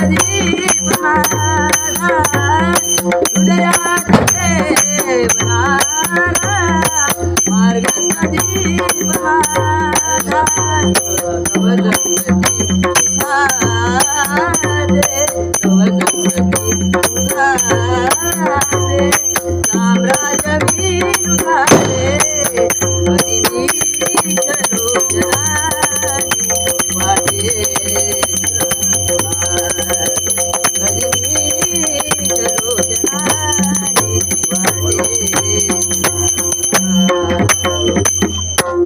Pradeep